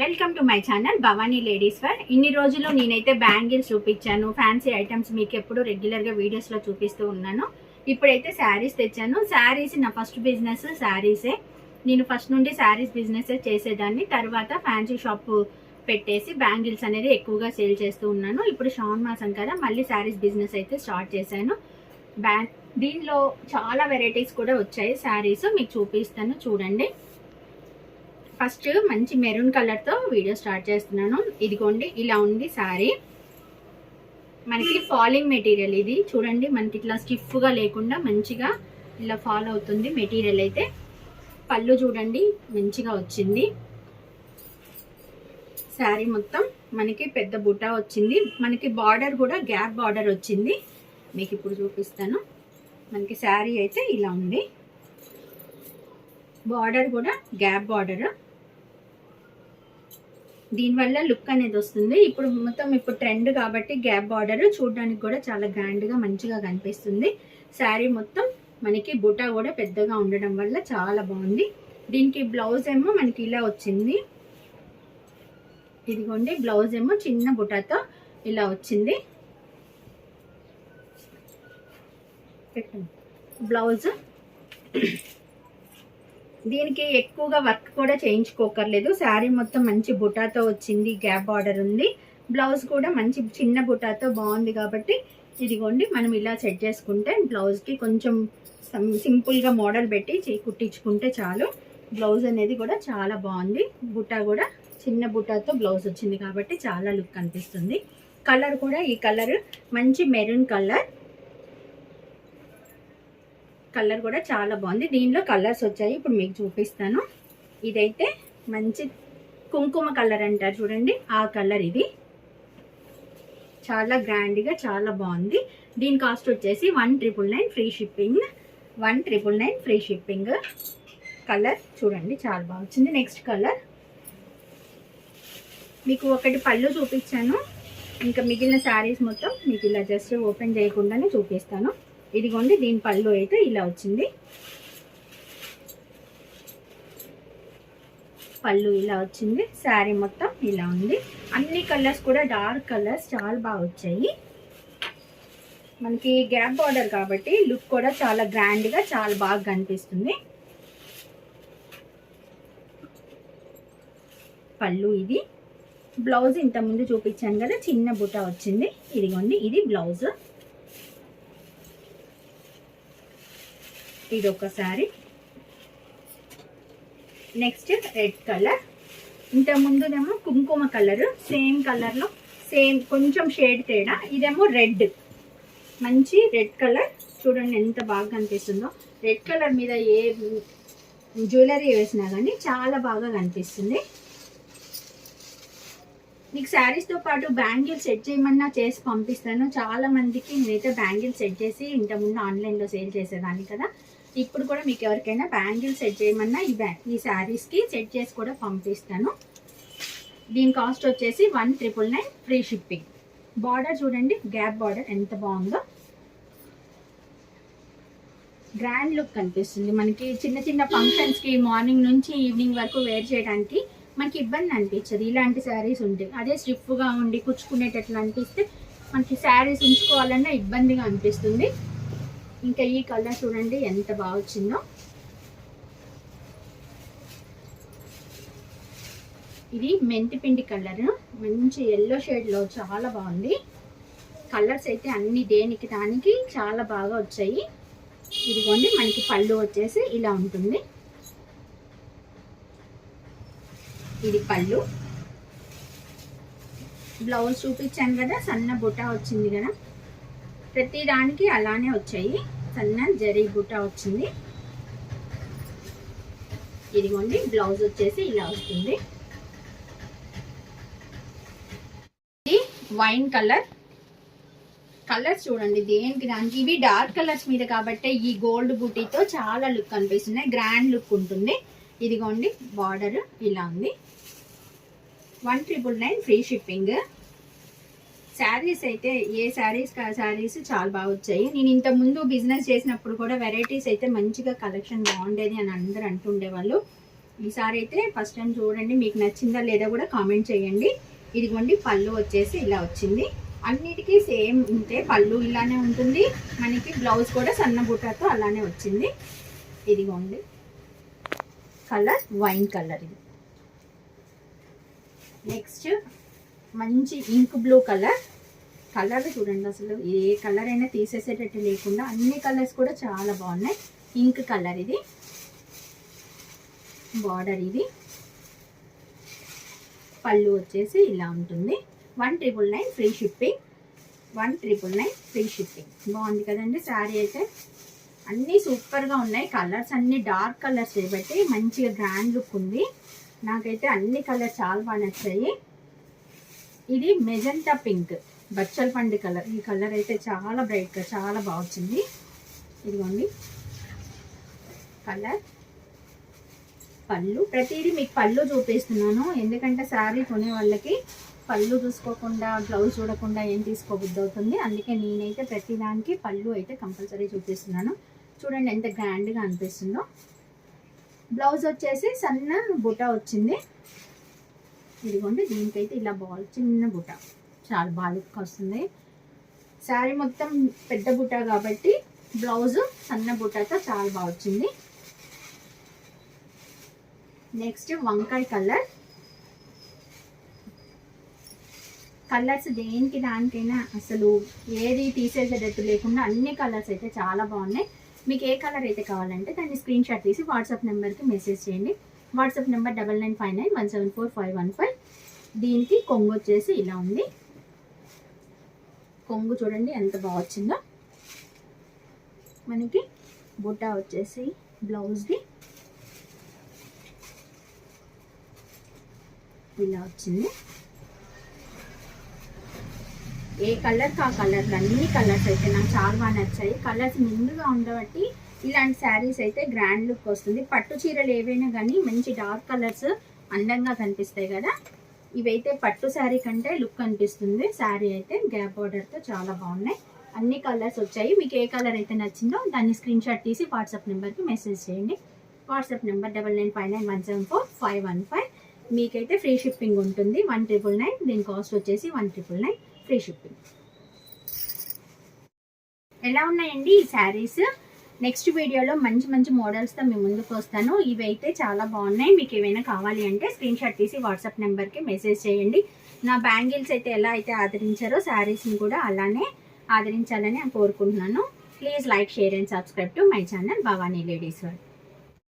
Welcome to my channel Bhavani ladies where ఇన్ని రోజులు నేనైతే బ్యాంగిల్స్ చూపించాను ఫ్యాన్సీ ఐటమ్స్ మీకు ఎప్పుడు రెగ్యులర్గా వీడియోస్లో చూపిస్తూ ఉన్నాను. ఇప్పుడైతే శారీస్ తెచ్చాను. శారీస్ నా ఫస్ట్ బిజినెస్ శారీసే నేను ఫస్ట్ నుండి శారీస్ బిజినెస్ చేసేదాన్ని. తర్వాత ఫ్యాన్సీ షాప్ పెట్టేసి బ్యాంగిల్స్ అనేది ఎక్కువగా సేల్ చేస్తూ ఉన్నాను. ఇప్పుడు శ్రావణ మాసం కదా మళ్ళీ శారీస్ బిజినెస్ అయితే స్టార్ట్ చేశాను. బ్యాంగ్ దీనిలో చాలా వెరైటీస్ కూడా వచ్చాయి. శారీస్ మీకు చూపిస్తాను చూడండి. ఫస్ట్ మంచి మెరూన్ కలర్తో వీడియో స్టార్ట్ చేస్తున్నాను. ఇదిగోండి ఇలా ఉంది శారీ మనకి ఫాలింగ్ మెటీరియల్ ఇది. చూడండి మనకి ఇట్లా స్టిఫ్గా లేకుండా మంచిగా ఇలా ఫాల్ అవుతుంది మెటీరియల్ అయితే. పళ్ళు చూడండి మంచిగా వచ్చింది. శారీ మొత్తం మనకి పెద్ద బుట్ట వచ్చింది. మనకి బార్డర్ కూడా గ్యాప్ బార్డర్ వచ్చింది. మీకు ఇప్పుడు చూపిస్తాను. మనకి శారీ అయితే ఇలా ఉంది. బార్డర్ కూడా గ్యాప్ బార్డర్. దీనివల్ల లుక్ అనేది వస్తుంది. ఇప్పుడు మొత్తం ఇప్పుడు ట్రెండ్ కాబట్టి గ్యాప్ బార్డర్ చూడడానికి కూడా చాలా గ్రాండ్గా మంచిగా కనిపిస్తుంది. శారీ మొత్తం మనకి బుటా కూడా పెద్దగా ఉండడం వల్ల చాలా బాగుంది. దీనికి బ్లౌజ్ ఏమో మనకి ఇలా వచ్చింది. ఇదిగోండి బ్లౌజ్ ఏమో చిన్న బుటాతో ఇలా వచ్చింది. బ్లౌజ్ దీనికి ఎక్కువగా వర్క్ కూడా చేయించుకోకర్లేదు. శారీ మొత్తం మంచి బుటాతో వచ్చింది గ్యాప్ బార్డర్ ఉంది. బ్లౌజ్ కూడా మంచి చిన్న బుటాతో బాగుంది కాబట్టి ఇదిగోండి మనం ఇలా సెట్ చేసుకుంటే బ్లౌజ్కి కొంచెం సింపుల్గా మోడల్ పెట్టి కుట్టించుకుంటే చాలు. బ్లౌజ్ అనేది కూడా చాలా బాగుంది. బుటా కూడా చిన్న బుటాతో బ్లౌజ్ వచ్చింది కాబట్టి చాలా లుక్ అనిపిస్తుంది. కలర్ కూడా ఈ కలర్ మంచి మెరూన్ కలర్. కలర్ కూడా చాలా బాగుంది. దీనిలో కలర్స్ వచ్చాయి. ఇప్పుడు మీకు చూపిస్తాను. ఇదైతే మంచి కుంకుమ కలర్ అంటారు చూడండి. ఆ కలర్ ఇది. చాలా గ్రాండ్గా చాలా బాగుంది. దీని కాస్ట్ వచ్చేసి one triple nine free shipping. One triple nine free shipping colour చూడండి. చాలా బాగా వచ్చింది. Next colour. మీకు ఒకటి పళ్ళు చూపించాను ఇంకా మిగిలిన శారీస్ మొత్తం మీకు ఇలా జస్ట్ ఓపెన్ చేయకుండానే చూపిస్తాను. ఇదిగోండి దీని పళ్ళు అయితే ఇలా వచ్చింది. పళ్ళు ఇలా వచ్చింది శారీ మొత్తం ఇలా ఉంది. అన్ని కలర్స్ కూడా డార్క్ కలర్స్ చాలా బాగా వచ్చాయి. మనకి గ్యాప్ బార్డర్ కాబట్టి లుక్ కూడా చాలా గ్రాండ్గా చాలా బాగా కనిపిస్తుంది. పళ్ళు ఇది. బ్లౌజ్ ఇంతకుముందు చూపించాను కదా చిన్న బుట్ట వచ్చింది. ఇదిగోండి ఇది బ్లౌజ్. ఇది ఒక శారీ నెక్స్ట్ రెడ్ కలర్ ఇంత ముందునేమో కుంకుమ కలర్ సేమ్ కలర్లో సేమ్ కొంచెం షేడ్ తేడా. ఇదేమో రెడ్ మంచి రెడ్ కలర్ చూడండి ఎంత బాగా కనిపిస్తుందో. రెడ్ కలర్ మీద ఏ జ్యువెలరీ వేసినా కానీ చాలా బాగా కనిపిస్తుంది. మీకు శారీస్తో పాటు బ్యాంగిల్స్ సెట్ చేయమన్నా చేసి పంపిస్తాను. చాలా మందికి నేనైతే బ్యాంగిల్స్ సెట్ చేసి ఇంతకుముందు ఆన్లైన్లో సేల్ చేసేదాన్ని కదా. ఇప్పుడు కూడా మీకు ఎవరికైనా బ్యాంగిల్ సెట్ చేయమన్నా ఈ బ్యా ఈ శారీస్కి సెట్ చేసి కూడా పంపిస్తాను. దీని కాస్ట్ వచ్చేసి one triple nine free shipping. Border చూడండి గ్యాప్ బార్డర్ ఎంత బాగుందో. గ్రాండ్ లుక్ కనిపిస్తుంది మనకి. చిన్న చిన్న ఫంక్షన్స్కి మార్నింగ్ నుంచి ఈవినింగ్ వరకు వేర్ చేయడానికి మనకి ఇబ్బంది అనిపించదు. ఇలాంటి శారీస్ ఉంటాయి అదే స్టిఫ్గా ఉండి కుచ్చుకునేటట్లు అనిపిస్తే మనకి శారీస్ ఉంచుకోవాలన్నా ఇబ్బందిగా అనిపిస్తుంది. ఇంకా ఈ కలర్ చూడండి ఎంత బాగా వచ్చిందో. ఇది మెంతి పిండి కలర్. మంచి ఎల్లో షేడ్లో చాలా బాగుంది. కలర్స్ అయితే అన్ని దేనికి దానికి చాలా బాగా వచ్చాయి. ఇదిగోండి మనకి పళ్ళు వచ్చేసి ఇలా ఉంటుంది. ఇది పళ్ళు. బ్లౌజ్ చూపించాను కదా సన్న బుట్ట వచ్చింది కదా. ప్రతి దానికి అలానే వచ్చాయి. సన్న జరీ బుట్ట వచ్చింది. ఇదిగోండి బ్లౌజ్ వచ్చేసి ఇలా వస్తుంది. ఇది వైన్ కలర్. కలర్స్ చూడండి దేనికి దానికి. ఇవి డార్క్ కలర్స్ మీద కాబట్టి ఈ గోల్డ్ బుటీతో చాలా లుక్ కనిపిస్తున్నాయి. గ్రాండ్ లుక్ ఉంటుంది. ఇదిగోండి బార్డర్ ఇలా ఉంది. One triple nine free shipping. Saris అయితే ఏ శారీస్ శారీస్ చాలా బాగా వచ్చాయి. నేను ఇంత ముందు బిజినెస్ చేసినప్పుడు కూడా వెరైటీస్ అయితే మంచిగా కలెక్షన్ బాగుండేది అని అందరు అంటుండేవాళ్ళు. ఈసారి అయితే ఫస్ట్ టైం చూడండి మీకు నచ్చిందా లేదా కూడా కామెంట్ చేయండి. ఇదిగోండి పళ్ళు వచ్చేసి ఇలా వచ్చింది. అన్నిటికీ సేమ్ ఉంటే పళ్ళు ఇలానే ఉంటుంది. మనకి బ్లౌజ్ కూడా సన్న బుట్టతో అలానే వచ్చింది. ఇదిగోండి. కలర్ వైన్ కలర్ ఇది. నెక్స్ట్ మంచి ఇంక్ బ్లూ కలర్. కలర్ చూడండి అసలు ఏ కలర్ అయినా తీసేసేటట్టు లేకుండా అన్ని కలర్స్ కూడా చాలా బాగున్నాయి. ఇంక్ కలర్ ఇది. బార్డర్ ఇది. పళ్ళు వచ్చేసి ఇలా ఉంటుంది. One triple nine free shipping. One triple nine free shipping. బాగుంది కదండి శారీ అయితే. అన్నీ సూపర్గా ఉన్నాయి. కలర్స్ అన్నీ డార్క్ కలర్స్ చేపట్టి మంచిగా గ్రాండ్ లుక్ ఉంది. నాకైతే అన్ని కలర్స్ చాలా బాగా నచ్చాయి. ఇది మెజెంటా పింక్. బచ్చల పండు కలర్. ఈ కలర్ అయితే చాలా బ్రైట్గా చాలా బాగా వచ్చింది. ఇదిగోండి. కలర్. పళ్ళు. ప్రతిదీ మీకు పళ్ళు చూపిస్తున్నాను. ఎందుకంటే శారీ కొనే వాళ్ళకి పళ్ళు చూసుకోకుండా బ్లౌజ్ చూడకుండా ఏం తీసుకోబుద్ది అవుతుంది. అందుకే నేనైతే ప్రతిదానికి పళ్ళు అయితే కంపల్సరీ చూపిస్తున్నాను. చూడండి ఎంత గ్రాండ్గా అనిపిస్తుందో. బ్లౌజ్ వచ్చేసి సన్న బుట్ట వచ్చింది. ఇదిగోండి దీనికైతే ఇలా బాల్ చిన్న బుట్ట. చాలా బాగా వస్తుంది. శారీ మొత్తం పెద్ద బుట్ట కాబట్టి బ్లౌజ్ సన్న బుట్టతో చాలా బాగా వచ్చింది. నెక్స్ట్ వంకాయ కలర్. కలర్స్ దేనికి దానికైనా అసలు ఏది తీసేసేటట్టు లేకుండా అన్ని కలర్స్ అయితే చాలా బాగున్నాయి. మీకు ఏ కలర్ అయితే కావాలంటే దాన్ని స్క్రీన్ షాట్ తీసి వాట్సాప్ నెంబర్కి మెసేజ్ చేయండి. WhatsApp number double nine five nine one seven four five one five. దీనికి కొంగు వచ్చేసి ఇలా ఉంది. కొంగు చూడండి ఎంత బాగా వచ్చిందో. మనకి బుట్ట వచ్చేసి బ్లౌజ్ది. ఇలా వచ్చింది. ఏ కలర్కి ఆ కలర్లు? అన్ని కలర్స్ అయితే నాకు చాలా బాగా నచ్చాయి. కలర్స్ నిండుగా ఉండబట్టి ఇలాంటి శారీస్ అయితే గ్రాండ్ లుక్ వస్తుంది. పట్టు చీరలు ఏవైనా కానీ మంచి డార్క్ కలర్స్ అందంగా కనిపిస్తాయి కదా. ఇవైతే పట్టు శారీ కంటే లుక్ అనిపిస్తుంది శారీ అయితే గ్యాప్ బార్డర్తో చాలా బాగున్నాయి. అన్ని కలర్స్ వచ్చాయి. మీకు ఏ కలర్ అయితే నచ్చిందో దాన్ని స్క్రీన్ షాట్ తీసి వాట్సాప్ నెంబర్కి మెసేజ్ చేయండి. WhatsApp number double nine five nine one seven four five one five మీకైతే ఫ్రీ షిప్పింగ్ ఉంటుంది. వన్ ట్రిపుల్ నైన్ దీని కాస్ట్ వచ్చేసి one triple nine free shipping ఎలా ఉన్నాయండి ఈ శారీస్? నెక్స్ట్ వీడియోలో మంచి మంచి మోడల్స్తో మీ ముందుకు వస్తాను. ఇవి అయితే చాలా బాగున్నాయి. మీకు ఏమైనా కావాలి అంటే స్క్రీన్ షాట్ తీసి వాట్సాప్ నెంబర్కి మెసేజ్ చేయండి. నా బ్యాంగిల్స్ అయితే ఎలా అయితే ఆదరించారో శారీస్ని కూడా అలానే ఆదరించాలని నేను కోరుకుంటున్నాను. Please like share and subscribe to my channel Bhavani ladies world